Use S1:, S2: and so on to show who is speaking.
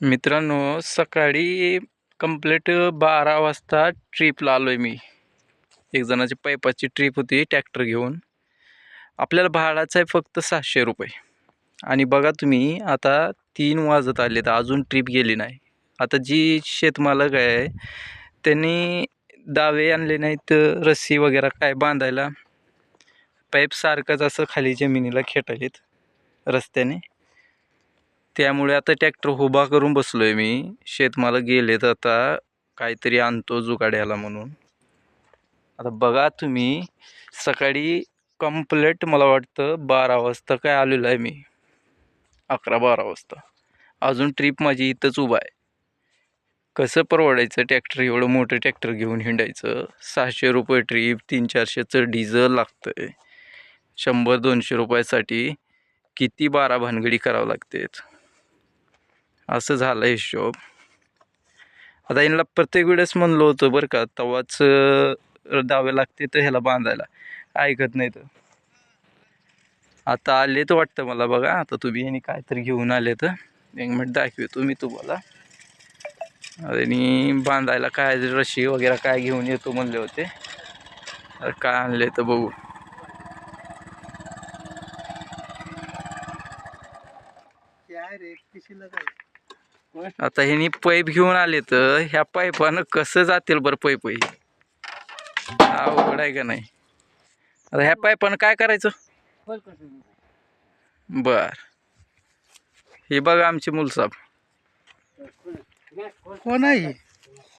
S1: मित्रांनो सकाळी कंप्लीट बारा वाजता ट्रीपला आलो आहे मी. एक जणाची पाईपाची ट्रीप होती ट्रॅक्टर घेऊन. आपल्याला भाडाचं आहे फक्त सहाशे रुपये. आणि बघा तुम्ही आता तीन वाजत आले तर अजून ट्रीप गेली नाही. आता जी शेतमालक आहे त्यांनी दावे आणले नाहीत रस्सी वगैरे काय बांधायला. पाईप सारखंच असं खाली जमिनीला खेटायलेत रस्त्याने. त्यामुळे आता ट्रॅक्टर उभा करून बसलो आहे मी. शेतमाला गेलेत आता. काहीतरी आणतो जुगाड्याला म्हणून. आता बघा तुम्ही सकाळी कंप्लेट मला वाटतं बारा वाजता काय आलेलो आहे मी. अकरा बारा वाजता. अजून ट्रीप माझी इथंच उभा आहे. कसं परवडायचं ट्रॅक्टर एवढं मोठं ट्रॅक्टर घेऊन हिंडायचं. सहाशे रुपये ट्रीप तीन चारशेचं डिझल लागतं आहे शंभर दोनशे रुपयासाठी किती बारा भानगडी करावं लागतेत? असं झालं हिशोब. आता यांना प्रत्येक वेळेस म्हणलं होतं बरं का तवाच दावे लागते तर ह्याला बांधायला. ऐकत नाही तर. आता आले तर वाटतं मला बघा आता तुम्ही यांनी काहीतरी घेऊन आले तर एक मिनिट दाखवतो मी तुम्हाला. आणि बांधायला काय रशी वगैरे काय घेऊन येतो म्हणले होते. काय आणले तर बघू.
S2: रे
S1: आता ह्यांनी पाईप घेऊन आले तर ह्या पाईपानं कसं जातील बरं पैप अवघड आहे का नाही? आता ह्या पाईपानं काय करायचं? बर. हे बघा आमची मुलसाब.
S2: कोण आहे?